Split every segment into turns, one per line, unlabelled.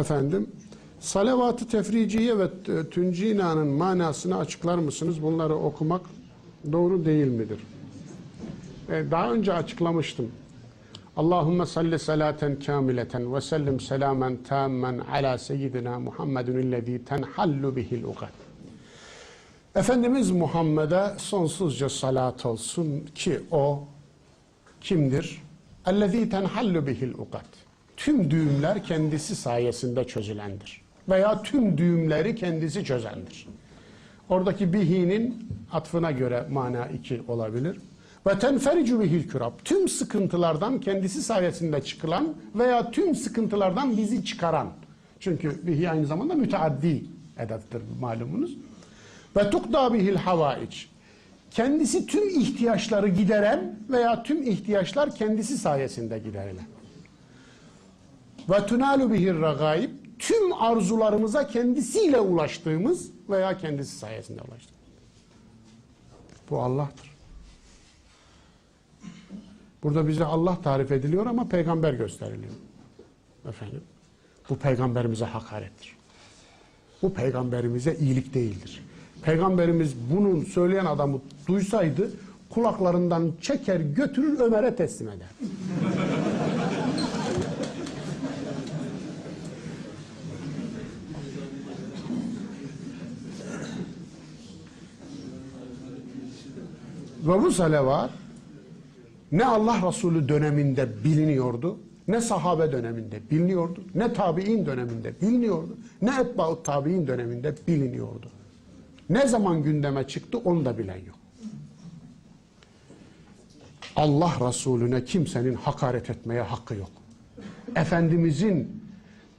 Efendim, salavat-ı tefriciye ve tüncina'nın manasını açıklar mısınız? Bunları okumak doğru değil midir? Ee, daha önce açıklamıştım. Allahümme salli salaten kamileten ve sellim selamen tammen ala seyyidina Muhammedun illezî tenhallu bihil ugat. Efendimiz Muhammed'e sonsuzca salat olsun ki o kimdir? Ellezî tenhallu bihil ugat. Tüm düğümler kendisi sayesinde çözülendir. Veya tüm düğümleri kendisi çözendir. Oradaki bihinin atfına göre mana iki olabilir. Ve tenfericu bihil kürab. Tüm sıkıntılardan kendisi sayesinde çıkılan veya tüm sıkıntılardan bizi çıkaran. Çünkü bihi aynı zamanda müteaddi edattır malumunuz. Ve tukda bihil havaiç. Kendisi tüm ihtiyaçları gideren veya tüm ihtiyaçlar kendisi sayesinde giderilen. Ve tunalu bihir ragaib. Tüm arzularımıza kendisiyle ulaştığımız veya kendisi sayesinde ulaştığımız. Bu Allah'tır. Burada bize Allah tarif ediliyor ama peygamber gösteriliyor. Efendim, bu peygamberimize hakarettir. Bu peygamberimize iyilik değildir. Peygamberimiz bunun söyleyen adamı duysaydı kulaklarından çeker götürür Ömer'e teslim eder. Ve bu salavat ne Allah Resulü döneminde biliniyordu, ne sahabe döneminde biliniyordu, ne tabi'in döneminde biliniyordu, ne etba'ut tabi'in döneminde biliniyordu. Ne zaman gündeme çıktı onu da bilen yok. Allah Resulüne kimsenin hakaret etmeye hakkı yok. Efendimizin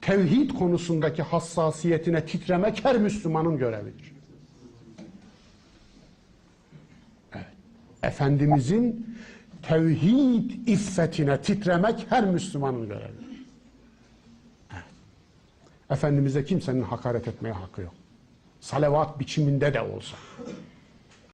tevhid konusundaki hassasiyetine titremek her Müslümanın görevidir. Efendimizin tevhid iffetine titremek her Müslümanın görevidir. Evet. Efendimiz'e kimsenin hakaret etmeye hakkı yok. Salavat biçiminde de olsa.